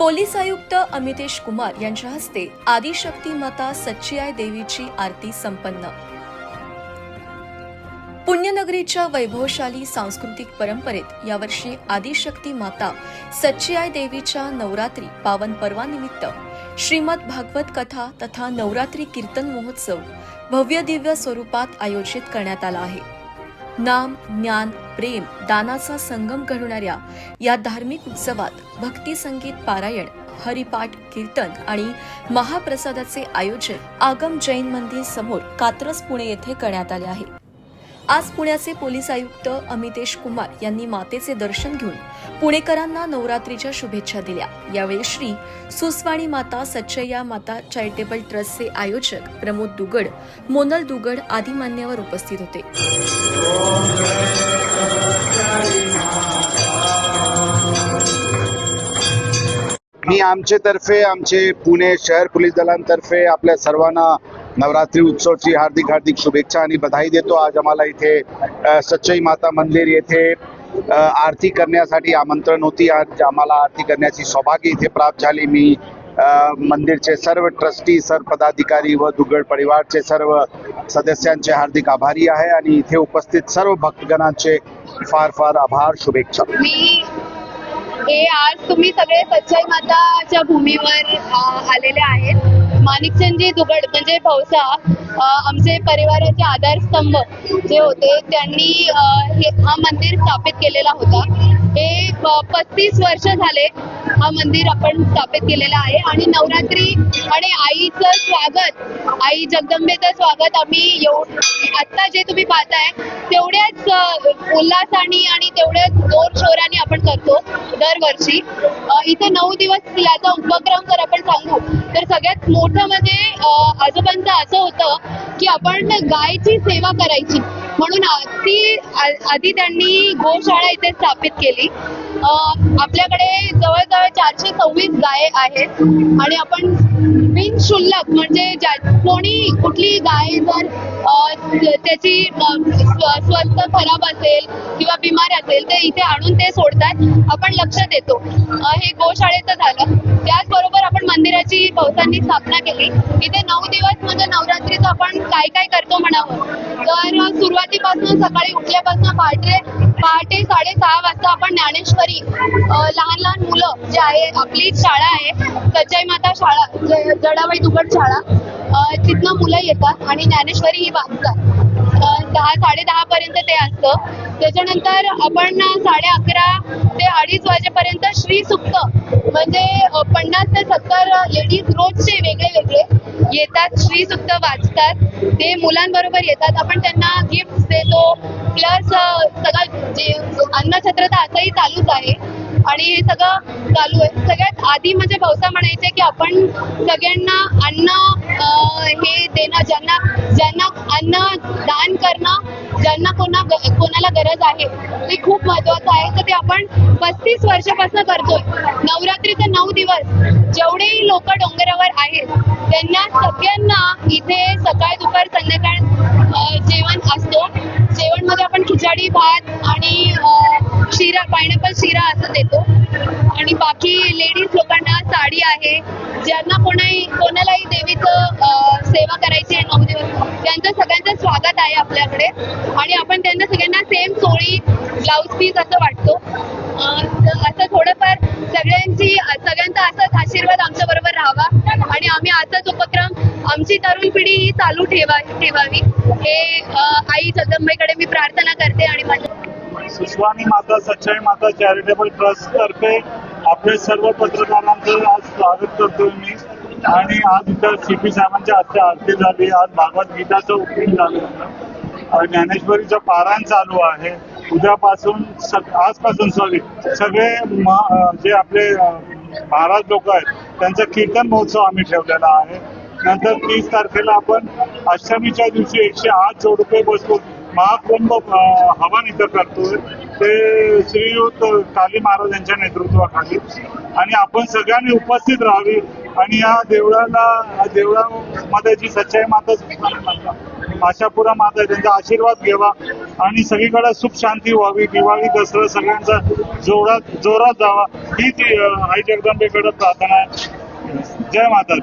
Police आयुक्त अमितेश कुमार यांच्या हस्ते आदिशक्ती माता सच्चिआय देवीची आरती संपन्न. पुण्यनगरीच्या वैभवशाली सांस्कृतिक परंपरेत यावर्षी आदिशक्ती माता सच्चिआय देवीच्या नवरात्री पावन पर्वानिमित्त श्रीमद भागवत कथा तथा नवरात्री कीर्तन महोत्सव भव्य दिव्य स्वरूपात आयोजित करण्यात आला आहे. नाम ज्ञान प्रेम दानाचा संगम घडवणाऱ्या या धार्मिक उत्सवात भक्ती संगीत पारायण हरिपाठ कीर्तन आणि महाप्रसादाचे आयोजन आगम जैन मंदिर समोर कात्रज पुणे येथे करण्यात आले आहे. आज पुण्याचे पोलीस आयुक्त अमितेश कुमार यांनी मातेचे दर्शन घेऊन पुणेकरांना नवरात्रीच्या शुभेच्छा दिल्या. यावेळी श्री सुस्वाणी माता सच्चय्या माता चॅरिटेबल ट्रस्टचे आयोजक प्रमोद दुगड मोनल दुगड आदी मान्यवर उपस्थित होते. मी आमचे तर्फे आमचे पुणे शहर पोलीस दलांतर्फे आपल्या सर्वांना नवरात्री उत्सवची हार्दिक हार्दिक शुभेच्छा आणि बधाई देतो. आज आम्हाला इथे सच्चई माता मंदिर येथे आरती करण्यासाठी आमंत्रण होती. आज आम्हाला आरती करण्याची सौभाग्य इथे प्राप्त झाली. मी मंदिरचे सर्व ट्रस्टी सर्व पदाधिकारी व दुग्गड परिवारचे सर्व सदस्यांचे हार्दिक आभारी आहे आणि इथे उपस्थित सर्व भक्तगणांचे फार फार आभार शुभेच्छा. मी हे आज तुम्ही सगळे सच्चाई माताच्या भूमीवर आलेले आहेत. माणिकचंदजी दुगड म्हणजे भौसा आमचे परिवाराचे आधारस्तंभ जे होते त्यांनी हे हा मंदिर स्थापित केलेला होता. हे पस्तीस वर्ष झाले हा मंदिर आपण स्थापित केलेला आहे आणि नवरात्री आणि आईचं स्वागत आई जगदंबेचं स्वागत आम्ही येऊ आत्ता जे तुम्ही पाहताय तेवढ्याच उल्हासाने आणि तेवढ्याच जोर शोराने आपण करतो. वर्षी. इथे नऊ दिवस याचा उपक्रम जर आपण सांगू तर सगळ्यात मोठं म्हणजे आजोबांचं असं होतं की आपण गायची सेवा करायची. म्हणून आधी आधी त्यांनी गोशाळा इथे स्थापित केली. आपल्याकडे जवळजवळ चारशे सव्वीस गाय आहेत. आणि आपण बिनशुल्लक म्हणजे ज्या कोणी कुठली गाय जर त्याची स्वस्त स्व- स्वस्थ खराब असेल किंवा बिमार असेल तर इथे आणून ते सोडतात. आपण लक्ष देतो हे गोशाळेचं झालं. त्याचबरोबर मंदिराची भवतांनी स्थापना केली. इथे नऊ दिवस म्हणजे नवरात्रीचं आपण काय काय करतो म्हणावं? तर सुरुवातीपासून सकाळी उठल्यापासून पहाटे पहाटे साडेसहा वाजता आपण ज्ञानेश्वरी लहान लहान मुलं जे आहे आपली शाळा आहे सच्चाई माता शाळा जडाबाई दुबट शाळा तिथनं मुलं येतात आणि ज्ञानेश्वरी ही वाचतात. दहा साडे दहा पर्यंत ते असतं. त्याच्यानंतर आपण साडे अकरा ते अडीच वाजेपर्यंत श्री सुक्त म्हणजे पन्नास ते सत्तर लेडीज रोजचे वेगळे वेगळे येतात श्री सुक्त वाचतात. ते मुलांबरोबर येतात. आपण त्यांना गिफ्ट देतो. प्लस सगळं जे अन्नछत्र तर असंही चालूच आहे. आणि हे सगळं चालू आहे. सगळ्यात आधी म्हणजे भाऊसा म्हणायचे की आपण सगळ्यांना अन्न हे देणं ज्यांना ज्यांना अन्न दान करणं ज्यांना कोणा कोणाला गरज आहे ते खूप महत्वाचं आहे. तर ते आपण पस्तीस वर्षापासून करतोय. नवरात्रीचे नऊ दिवस जेवढेही लोक डोंगरावर आहेत त्यांना सगळ्यांना इथे सकाळ दुपार संध्याकाळ जेवण असतो. जेवणमध्ये आपण खिचडी भात आणि शिरा पायनॅपल शिरा असं देतो. आणि बाकी लेडीज लोकांना साडी आहे. ज्यांना कोणाही कोणालाही देवीचं अं, सेवा करायची आहे नऊ दिवस त्यांचं सगळ्यांचं स्वागत आहे आपल्याकडे. आणि आपण त्यांना सगळ्यांना सेम चोळी ब्लाऊज पीस असं वाटतो. असं थोडंफार सगळ्यांची सगळ्यांचा असाच आशीर्वाद आमच्या बरोबर राहावा. आणि आम्ही असाच उपक्रम आमची तरुण पिढी ही चालू ठेवा ठेवावी. हे आई जगदंबाईकडे मी प्रार्थना करते आणि माझ्या सुस्वामी माता सच्चाई माता चॅरिटेबल ट्रस्ट तर्फे आपले सर्व पत्रकारांचं आज स्वागत करतोय मी. आणि आज इथं सीपी साहेबांच्या हत्या आरती झाली. आज भागवत गीताचं उपयोग झालं. ज्ञानेश्वरीचं पारायण चालू आहे. उद्यापासून सग- आजपासून सॉरी सगळे जे आपले महाराज लोक आहेत त्यांचा कीर्तन महोत्सव आम्ही ठेवलेला आहे. नंतर तीस तारखेला आपण अष्टमीच्या दिवशी एकशे आठ जोडपे बसून महाकुंभ हवन इथं करतोय. ते श्रीयुत काली महाराज यांच्या नेतृत्वाखाली. आणि आपण सगळ्यांनी उपस्थित राहावी. आणि या देवळाला देवळामध्ये जी सच्चाई माता आशापुरा माता त्यांचा आशीर्वाद घ्यावा. आणि सगळीकडे सुख शांती व्हावी. दिवाळी दसरा सगळ्यांचा जोरात जोरात जावा. ही ती आई जगदंबेकडे प्रार्थना आहे. जय माता